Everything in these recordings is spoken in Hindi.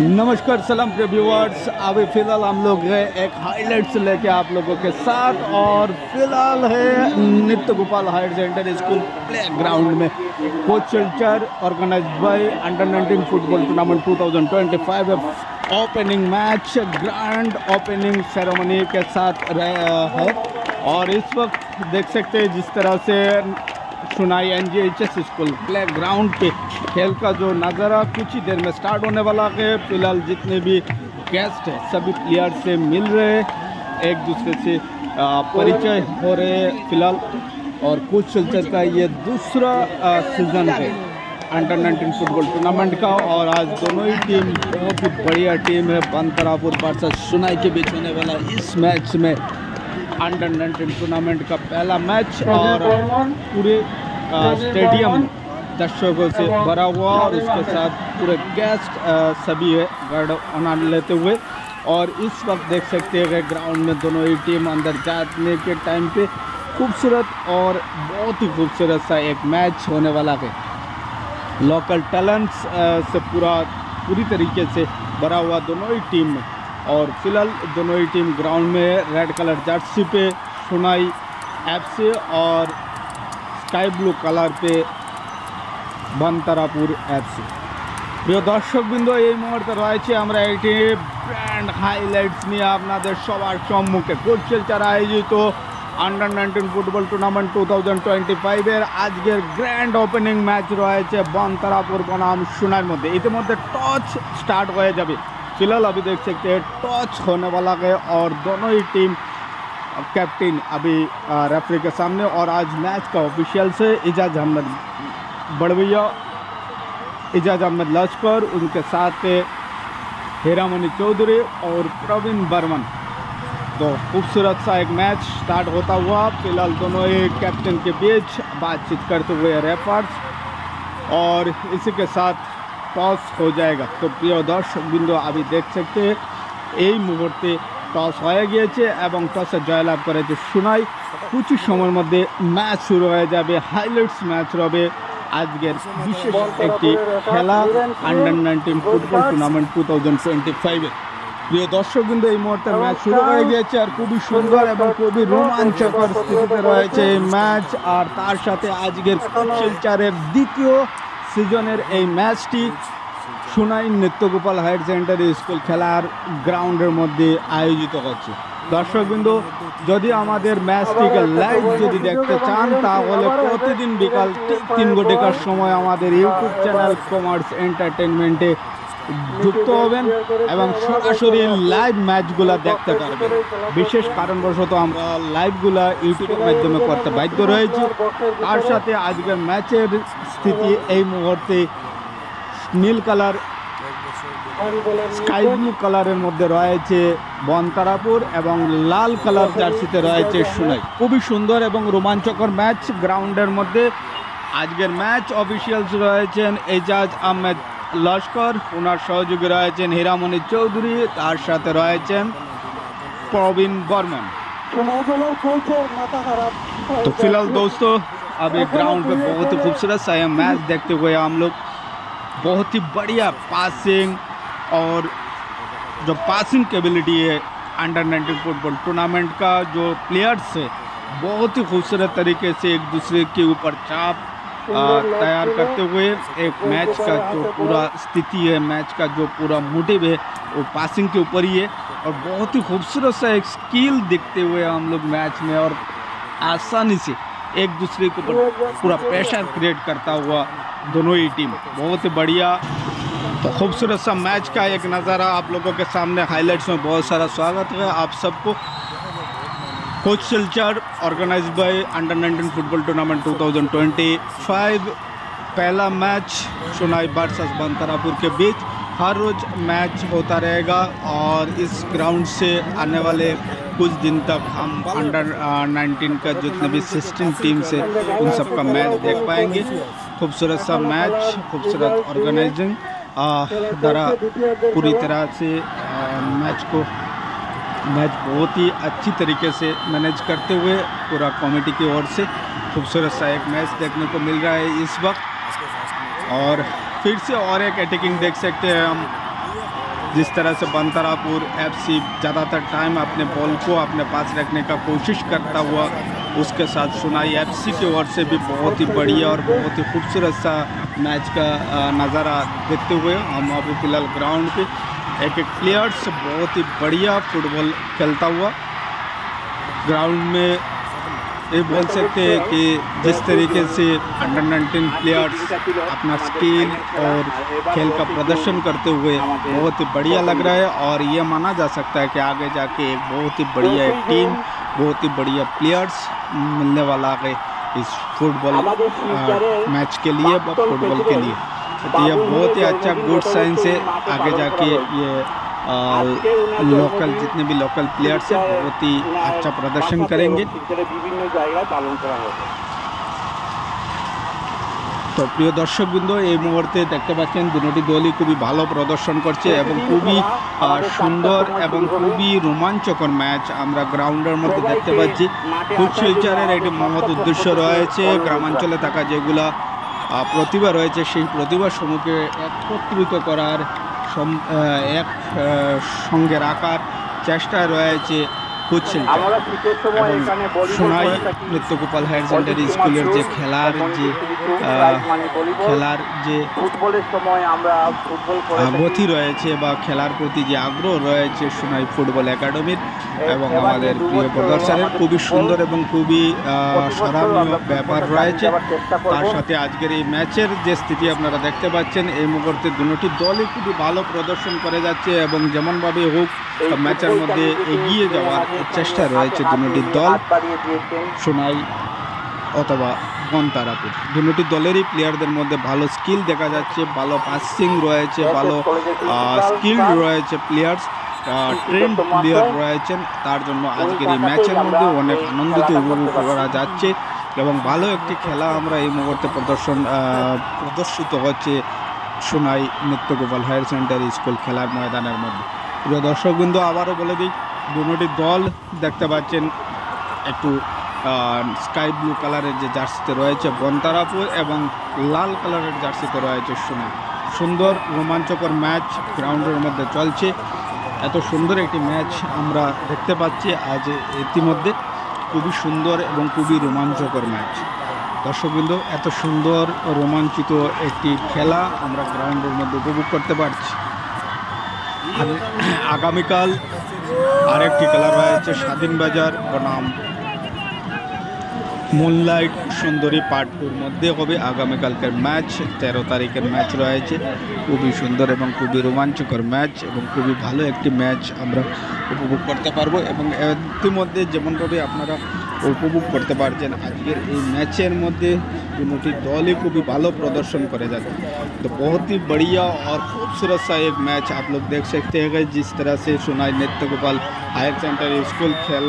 नमस्कार, सलाम प्रिय व्यूअर्स अभी फ़िलहाल हम लोग एक हाईलाइट्स लेके आप लोगों के साथ और फ़िलहाल है Nitya Gopal higher secondary school playground में Koch Silchar organise by under 19 football tournament 2025 opening match grand opening ceremony के साथ रह है। और इस वक्त देख सकते हैं जिस तरह से Sonai N G H S school playground पे खेल का जो नज़ारा कुछ ही देर में स्टार्ट होने वाला है। फ़िलहाल जितने भी गेस्ट हैं सभी प्लेयर से मिल रहे हैं। एक दूसरे से परिचय हो रहे हैं फ़िलहाल। और कुछ सिलचर का ये दूसरा सीज़न है। अंडर 19 फुटबॉल टूर्नामेंट का। और आज दोनों ही टीम बहुत ही बढ़िया टीम है। बंतरापुर वर्सेस सुनाई के बीच होने वाला इस मैच में अंडर 19 टूर्नामेंट का पहला मैच और पूरे स्टेडियम दर्शकों से भरा हुआ और उसके साथ पूरे गेस्ट सभी है गार्ड आनंद लेते हुए। और इस वक्त देख सकते हैं ग्राउंड में दोनों ही टीम अंदर जाने के टाइम पे खूबसूरत और बहुत ही खूबसूरत सा एक मैच होने वाला है। लोकल टैलेंट्स से पूरा, पूरी तरीके से भरा हुआ दोनों ही टीम में। और फ़िलहाल दोनों ही टीम ग्राउंड में रेड कलर जर्सी पे, सुनाई एफ़ से और স্কাই ব্লু কালার পে বান্তারাপুর অ্যাপসে প্রিয় দর্শকবৃন্দ এই মুহূর্তে রয়েছে আমরা একটি ব্র্যান্ড হাইলাইটস নিয়ে আপনাদের সবার সম্মুখে কোচেলচার আয়োজিত under nineteen football tournament two thousand twenty ফাইভের আজকের গ্র্যান্ড ওপেনিং ম্যাচ রয়েছে বনতারাপুর বনাম সোনার মধ্যে ইতিমধ্যে টচ स्टार्ट হয়ে যাবে फिलहाल अभी देख सकते हैं टॉच होने वाला है और दोनों ही टीम कैप्टन अभी रेफरी के सामने और आज मैच का ऑफिशियल से एजाज अहमद बड़वैया एजाज अहमद लश्कर, उनके साथ हेरामनी चौधरी और प्रवीण बर्मन। तो खूबसूरत सा एक मैच स्टार्ट होता हुआ, फ़िलहाल दोनों एक कैप्टन के बीच बातचीत करते हुए रेफर्स और इसी के साथ टॉस हो जाएगा। तो प्रिय दर्शक बिंदु, अभी देख सकते हैं, यही मुहूर्ते টস হয়ে গিয়েছে এবং টসে জয়লাভ করেছে সুনাই। কিছু সময়ের মধ্যে ম্যাচ শুরু হয়ে যাবে হাইলাইটস ম্যাচ হবে আজকের বিশেষ একটি খেলা under nineteen football tournament two thousand twenty ফাইভে প্রিয় দর্শক বিন্দু, এই মুহূর্তে ম্যাচ শুরু হয়ে গিয়েছে আর খুবই সুন্দর এবং খুবই রোমাঞ্চকর স্থিতিতে রয়েছে এই ম্যাচ। আর তার সাথে আজকের শিলচারের দ্বিতীয় সিজনের এই ম্যাচটি Sunai Nityagopal higher secondary school খেলার গ্রাউন্ডের মধ্যে আয়োজিত হচ্ছে দর্শকবৃন্দু, যদি আমাদের ম্যাচটিকে লাইভ যদি দেখতে চান, তাহলে প্রতিদিন বিকাল তিন ঘটিকার সময় আমাদের ইউটিউব চ্যানেল কমার্স এন্টারটেনমেন্টে যুক্ত হবেন এবং সরাসরি লাইভ ম্যাচগুলো দেখতে পারবেন। বিশেষ কারণবশত আমরা লাইভগুলো ইউটিউবের মাধ্যমে করতে বাধ্য রয়েছি। তার সাথে আজকের ম্যাচের স্থিতি এই মুহূর্তে নীল কালার স্কাই ব্লু কালারের মধ্যে রয়েছে বনতারাপুর এবং লাল কালার জার্সিতে রয়েছে সুনাই খুবই সুন্দর এবং রোমাঞ্চকর ম্যাচ গ্রাউন্ডের মধ্যে আজকের ম্যাচ অফিসিয়ালস রয়েছেন এজাজ আহমেদ লস্কর ওনার সহযোগী রয়েছেন হীরামণি চৌধুরী তার সাথে রয়েছেন প্রবীণ বর্মন तो फिलहाल दोस्तों अभी ग्राउंड पे बहुत ही खूबसूरत सा ये मैच देखते हुए हम लोग बहुत ही बढ़िया पासिंग और जो पासिंग कैबिलिटी है अंडर 19 फुटबॉल टूर्नामेंट का जो प्लेयर्स है बहुत ही खूबसूरत तरीके से एक दूसरे के ऊपर चाप तैयार करते हुए एक मैच का जो पूरा स्थिति है मैच का जो पूरा मोटिव है वो पासिंग के ऊपर ही है। और बहुत ही खूबसूरत सा एक स्किल दिखते हुए हम लोग मैच में और आसानी से एक दूसरे के पूरा प्रेशर क्रिएट करता हुआ दोनों ही टीम बहुत ही बढ़िया तो खूबसूरत सा मैच का एक नज़ारा आप लोगों के सामने हाइलाइट्स में बहुत सारा स्वागत है आप सबको। Koch Silchar organise by under 19 football tournament 2025 पहला मैच सुनाई वर्सेस बंतरापुर के बीच। हर रोज मैच होता रहेगा और इस ग्राउंड से आने वाले कुछ दिन तक हम अंडर 19 का जितने भी सिक्सटीन टीम्स है उन सब का मैच देख पाएँगे। खूबसूरत सा मैच खूबसूरत ऑर्गेनाइजिंग द्वारा पूरी तरह से आ, मैच को मैच बहुत ही अच्छी तरीके से मैनेज करते हुए पूरा कमेटी की ओर से खूबसूरत सा एक मैच देखने को मिल रहा है इस वक्त। और फिर से और एक अटैकिंग देख सकते हैं हम। जिस तरह से बंतरापुर एफसी ज़्यादातर टाइम अपने बॉल को अपने पास रखने का कोशिश करता हुआ उसके साथ सुनाई। एफसी की ओर से भी बहुत ही बढ़िया और बहुत ही खूबसूरत सा मैच का नज़ारा देखते हुए हम अभी फ़िलहाल ग्राउंड पे एक एक प्लेयर्स बहुत ही बढ़िया फुटबॉल खेलता हुआ ग्राउंड में ये बोल सकते हैं कि जिस तरीके से अंडर 19 प्लेयर्स अपना स्किल और खेल का प्रदर्शन करते हुए बहुत ही बढ़िया लग रहा है और ये माना जा सकता है कि आगे जाके एक बहुत ही बढ़िया एक टीम बहुत ही बढ़िया प्लेयर्स मिलने वाला है इस फुटबॉल मैच के लिए व फुटबॉल के लिए। तो ये बहुत ही अच्छा गुड साइंस है आगे जाके ये लोकल जितने भी लोकल प्लेयर्स हैं बहुत ही अच्छा प्रदर्शन करेंगे বিভিন্ন জায়গায় পালন করা হবে তো প্রিয় দর্শকবৃন্দ এই মুহূর্তে দেখতে পাচ্ছেন দুটি দলই খুবই ভালো প্রদর্শন করছে এবং খুবই আহ, সুন্দর এবং খুবই রোমাঞ্চকর ম্যাচ আমরা গ্রাউন্ডের মধ্যে দেখতে পাচ্ছি ফুড শিলচারের একটি মহৎ উদ্দেশ্য রয়েছে গ্রামাঞ্চলে থাকা যেগুলা আহ, প্রতিভা রয়েছে সেই প্রতিভা সমূহকে একত্রিত করার সম- আহ, এক সঙ্গে রাখার চেষ্টা রয়েছে volleyball Sonai Nrityagopal higher secondary স্কুলের যে খেলার যে খেলার যে গতি রয়েছে বা খেলার প্রতি যে আগ্রহ রয়েছে সোনাই ফুটবল একাডেমির এবং আমাদের প্রিয় প্রদর্শনের খুবই সুন্দর এবং খুবই স্মরণীয় ব্যাপার রয়েছে। তার সাথে আজকের এই ম্যাচের যে স্থিতি আপনারা দেখতে পাচ্ছেন এই মুহূর্তে দুটি দলই খুবই ভালো প্রদর্শন করে যাচ্ছে এবং যেমনভাবে হোক ম্যাচের মধ্যে এগিয়ে যাওয়ার চেষ্টা রয়েছে দুটি দল সোনাই অথবা বনতারাপুর দুটি দলেরই প্লেয়ারদের মধ্যে ভালো স্কিল দেখা যাচ্ছে ভালো পাসিং রয়েছে ভালো স্কিল রয়েছে প্লেয়ার্স ট্রেন প্লেয়ার রয়েছেন। তার জন্য আজকের এই ম্যাচের মধ্যে অনেক আনন্দিত উপভোগ করা যাচ্ছে এবং ভালো একটি খেলা আমরা এই মুহূর্তে প্রদর্শন প্রদর্শিত হচ্ছে Sonai Nityagopal higher secondary school খেলার ময়দানের মধ্যে। প্রিয় দর্শকবৃন্দ আবারও বলে দিই দুটি দল দেখতে পাচ্ছেন। একটু স্কাই ব্লু কালারের যে জার্সিতে রয়েছে বনতারাপুর এবং লাল কালারের জার্সিতে রয়েছে সোনাই সুন্দর রোমাঞ্চকর ম্যাচ গ্রাউন্ডের মধ্যে চলছে। এত সুন্দর একটি ম্যাচ আমরা দেখতে পাচ্ছি আজ ইতিমধ্যে। খুবই সুন্দর এবং খুবই রোমাঞ্চকর ম্যাচ দর্শকবৃন্দ, এত সুন্দর রোমাঞ্চিত একটি খেলা আমরা গ্রাউন্ডের মধ্যে উপভোগ করতে পারছি। আগামীকাল আরেকটি খেলা রয়েছে স্বাধীন বাজার বনাম মুনলাইট সুন্দরী পার্ট টুর মধ্যে হবে। আগামীকালকের ম্যাচ তেরো তারিখের ম্যাচ রয়েছে। খুবই সুন্দর এবং খুবই রোমাঞ্চকর ম্যাচ এবং খুবই ভালো একটি ম্যাচ আমরা উপভোগ করতে পারব এবং ইতিমধ্যে যেমনভাবে আপনারা উপভোগ করতে পারছেন আজকের এই ম্যাচের মধ্যে দুটি দলই খুবই ভালো प्रदर्शन करे जाते हैं तो बहुत ही बढ़िया और खूबसूरत सा एक मैच आप लोग देख सकते हैं कि जिस तरह से सुनाई Nitya Gopal higher secondary school खेल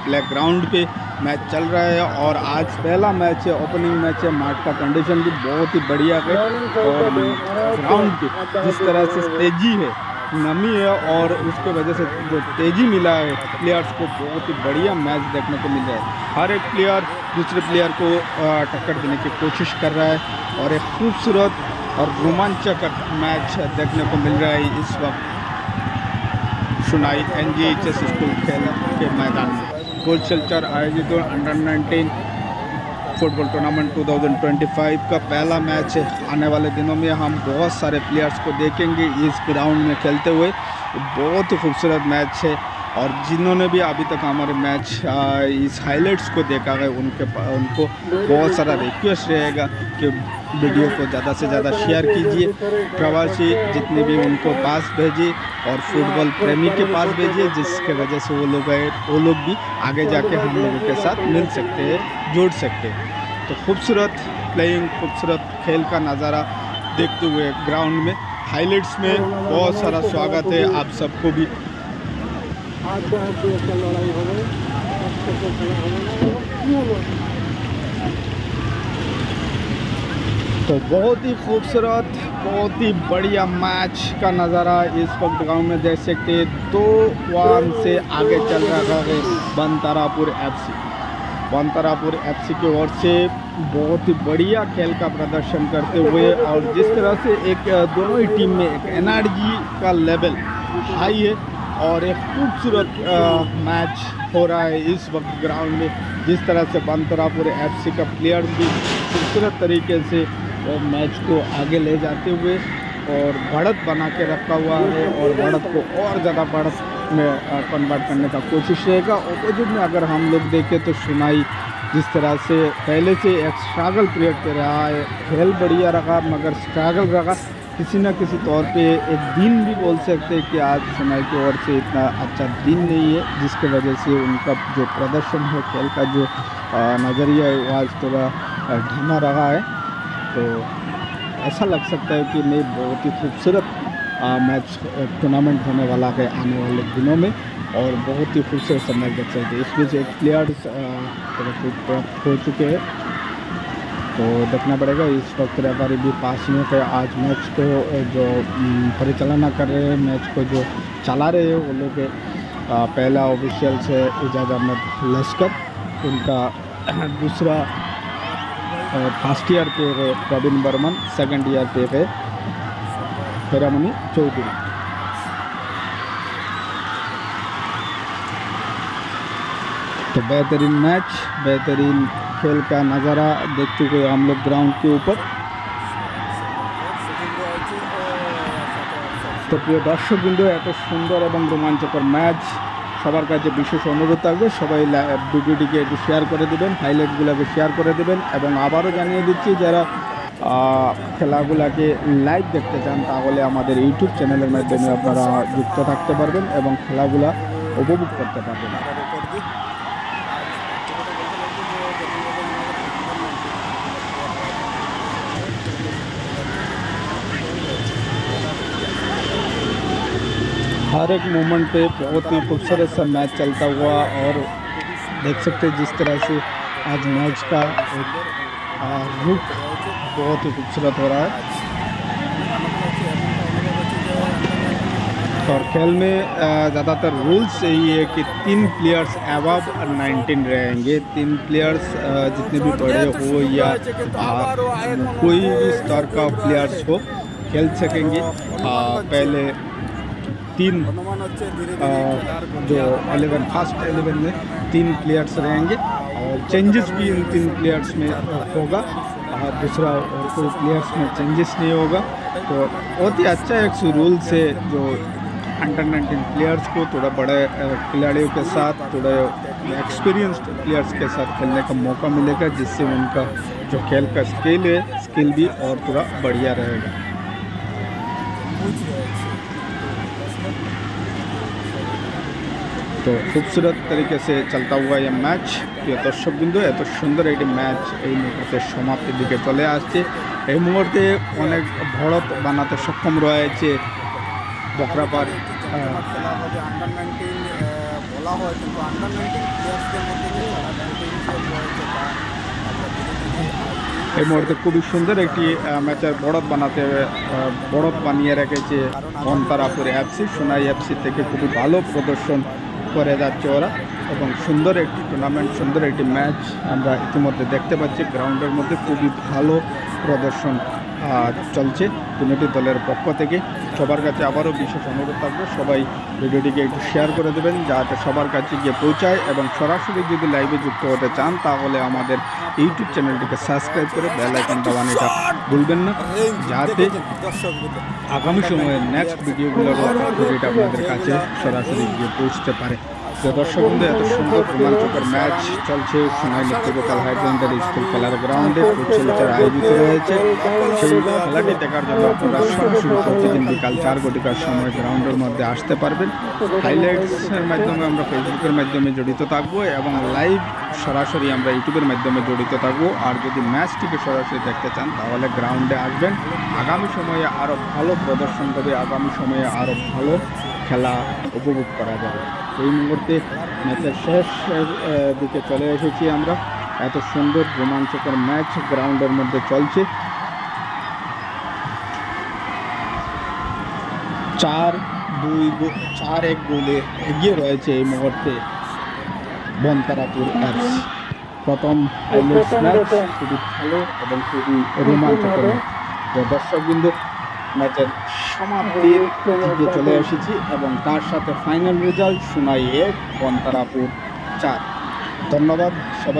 प्ले ग्राउंड पे मैच चल रहा है और आज पहला मैच है ओपनिंग मैच है माठ का कंडीशन भी बहुत ही बढ़िया है और ग्राउंड पे जिस तरह से तेजी है नमी है और उसके वजह से जो तेज़ी मिला है प्लेयर्स को, बहुत ही बढ़िया मैच देखने को मिल रहा है। हर एक प्लेयर दूसरे प्लेयर को टक्कर देने की कोशिश कर रहा है और एक खूबसूरत और रोमांचक मैच देखने को मिल रहा है इस वक्त Sonai N G H S school खेल के मैदान में। गोल्ड सिल्चर आयोजित अंडर 19 फुटबॉल टूर्नामेंट 2025 का पहला मैच है आने वाले दिनों में हम बहुत सारे प्लेयर्स को देखेंगे इस ग्राउंड में खेलते हुए। बहुत ही खूबसूरत मैच है। और जिन्होंने भी अभी तक हमारे मैच इस हाइलाइट्स को देखा है, उनके उनको बहुत सारा रिक्वेस्ट रहेगा कि वीडियो को ज़्यादा से ज़्यादा शेयर कीजिए। प्रवासी जितने भी उनको पास भेजिए और फुटबॉल प्रेमी के पास भेजिए, जिसके वजह से वो लोग वो लोग भी आगे जाके हम लोगों के साथ मिल सकते हैं, जुड़ सकते हैं। तो खूबसूरत प्लेइंग खूबसूरत खेल का नज़ारा देखते हुए ग्राउंड में हाइलाइट्स में बहुत सारा स्वागत है आप सबको भी। तो बहुत ही खूबसूरत, बहुत ही बढ़िया मैच का नज़ारा इस वक्त गाँव में देख सकते हैं। दो वन से आगे चल रहा है बनतारापुर एफसी बनतारापुर एफसी की ओर से बहुत ही बढ़िया खेल का प्रदर्शन करते हुए और जिस तरह से एक, दोनों ही टीम में एक एनर्जी का लेवल हाई है और एक खूबसूरत मैच हो रहा है इस वक्त ग्राउंड में, जिस तरह से बनतरापुर एफ़ सी का प्लेयर भी खूबसूरत तरीके से मैच को आगे ले जाते हुए और बढ़त बना के रखा हुआ है और बढ़त को और ज़्यादा बढ़त में कन्वर्ट करने का कोशिश रहेगा। ऑपोजिट में अगर हम लोग देखें तो सुनाई जिस तरह से पहले से एक स्ट्रगल पीरियड पे रहा है। खेल बढ़िया रहा, मगर स्ट्रगल रहा। किसी ना किसी तौर पे एक दिन भी बोल सकते हैं कि आज समय की ओर से इतना अच्छा दिन नहीं है, जिसके वजह से उनका जो प्रदर्शन है, खेल का जो नज़रिया है, वो आज थोड़ा धीमा रहा है। तो ऐसा लग सकता है कि नहीं, बहुत ही खूबसूरत मैच टूर्नामेंट होने वाला है आने वाले दिनों में, और बहुत ही खूबसूरत समय देख सकते इस बीच एक प्लेयर्स हो चुके हैं तो देखना पड़ेगा। इस वक्त रेफरी भी पास में थे आज मैच को, जो परिचालना कर रहे हैं, मैच को जो चला रहे हैं, वो लोग पहला ऑफिशियल से एजाज अहमद लश्कर, उनका दूसरा फ़र्स्ट ईयर पे है प्रवीण बर्मन, सेकंड ईयर पे है हिरामणि चौधरी। तो बेहतरीन मैच बेहतरीन खेल का नज़ारा देख चुके हैं हम लोग ग्राउंड के ऊपर তো প্রিয় দর্শকবৃন্দ এত সুন্দর এবং রোমাঞ্চকর ম্যাচ সবার কাছে বিশেষ অনুরোধ থাকবে সবাই লা- ভিডিওটিকে একটু শেয়ার করে দেবেন হাইলাইটগুলোকে শেয়ার করে দেবেন এবং আবারও জানিয়ে দিচ্ছি যারা আহ, খেলাগুলাকে লাইভ দেখতে চান তাহলে আমাদের ইউটিউব চ্যানেলের মাধ্যমে আপনারা যুক্ত থাকতে পারবেন এবং খেলাগুলা উপভোগ করতে পারবেন हर एक मोमेंट पे बहुत ही खूबसूरत सा मैच चलता हुआ और देख सकते हैं जिस तरह से आज मैच का एक रुख बहुत ही खूबसूरत हो रहा है। और खेल में ज़्यादातर रूल्स यही है कि तीन प्लेयर्स अबव 19 रहेंगे। तीन प्लेयर्स जितने भी बड़े हो या कोई भी स्तर का प्लेयर्स हो खेल सकेंगे। आ, पहले तीन जो एलेवन फास्ट एलेवन में तीन प्लेयर्स रहेंगे। और चेंजेस भी इन तीन प्लेयर्स में होगा। और दूसरा और कोई प्लेयर्स में चेंजेस नहीं होगा। तो बहुत ही अच्छा एक रूल से जो अंडर 19 प्लेयर्स को थोड़ा बड़े खिलाड़ियों के साथ थोड़ा एक्सपीरियंस्ड प्लेयर्स के साथ खेलने का मौका मिलेगा जिससे उनका जो खेल का स्किल है स्किल भी और थोड़ा बढ़िया रहेगा। তো খুবসুরত তরিকে সে চলতা হুয়া এই ম্যাচ। প্রিয় দর্শকবৃন্দ এত সুন্দর একটি ম্যাচ এই মুহূর্তে সমাপ্তির দিকে চলে আসছে। এই মুহূর্তে অনেক ভরত বানাতে সক্ষম রয়েছে বলা হয় কিন্তু আন্ডার নাইনটিন প্লেয়ার্সদের মধ্যে যে ধীরে এই মুহূর্তে খুবই সুন্দর একটি ম্যাচের বড়ত বানাতে বড়ত বানিয়ে রেখেছে বনতারাপুর এফসি। সোনাই এফসি থেকে খুবই ভালো প্রদর্শন করে যাচ্ছে ওরা। এবং সুন্দর একটি টুর্নামেন্ট সুন্দর একটি ম্যাচ আমরা ইতিমধ্যে দেখতে পাচ্ছি। গ্রাউন্ডের মধ্যে খুবই ভালো প্রদর্শন চলছে। তিনটি দলের পক্ষ থেকে সবার কাছে আবারও বিশেষ অনুরোধ থাকবে। সবাই ভিডিওটিকে একটু শেয়ার করে দেবেন, যাতে সবার কাছে গিয়ে পৌঁছায় এবং সরাসরি যদি লাইভে যুক্ত হতে চান, তাহলে আমাদের ইউটিউব চ্যানেলটিকে সাবস্ক্রাইব করে বেল আইকন দাবানিটা ভুলবেন না। যাতে আগামী সময়ে নেক্সট ভিডিওগুলোরও ভিডিওটা আপনাদের কাছে সরাসরি গিয়ে পৌঁছতে পারে। বন্ধু, এত সুন্দর রোমাঞ্চকর ম্যাচ চলছে সোনাই নিত্যগোপাল হাই স্কুল খেলার গ্রাউন্ডে কুচলিচার আয়োজিত রয়েছে। সেই খেলাটি দেখার জন্য আপনারা সরাসরি প্রতিদিন বিকাল চার ঘটিকার সময় গ্রাউন্ডের মধ্যে আসতে পারবেন। হাইলাইটসের মাধ্যমে আমরা ফেসবুকের মাধ্যমে জড়িত থাকব এবং লাইভ সরাসরি আমরা ইউটিউবের মাধ্যমে জড়িত থাকব। আর যদি ম্যাচটিকে সরাসরি দেখতে চান, তাহলে গ্রাউন্ডে আসবেন। আগামী সময়ে আরও ভালো প্রদর্শন হবে, আগামী সময়ে আরও ভালো খেলা উপভোগ করা যাবে। এই মুহূর্তে ম্যাচের শেষ দিকে চলে এসেছি আমরা। এত সুন্দর রোমাঞ্চকর ম্যাচ গ্রাউন্ডের মধ্যে চলছে। চার দুই চার এক গোলে এগিয়ে রয়েছে এই মুহূর্তে বনতারাপুর অ্যাপস প্রথম ম্যাচ খুবই ভালো এবং খুবই রোমাঞ্চকর। দর্শকবৃন্দ ম্যাচের সমাপ্তির দিকে চলে এসেছি এবং তার সাথে ফাইনাল রেজাল্ট সুনাই এক বন্তারাপুর চার। ধন্যবাদ সবাই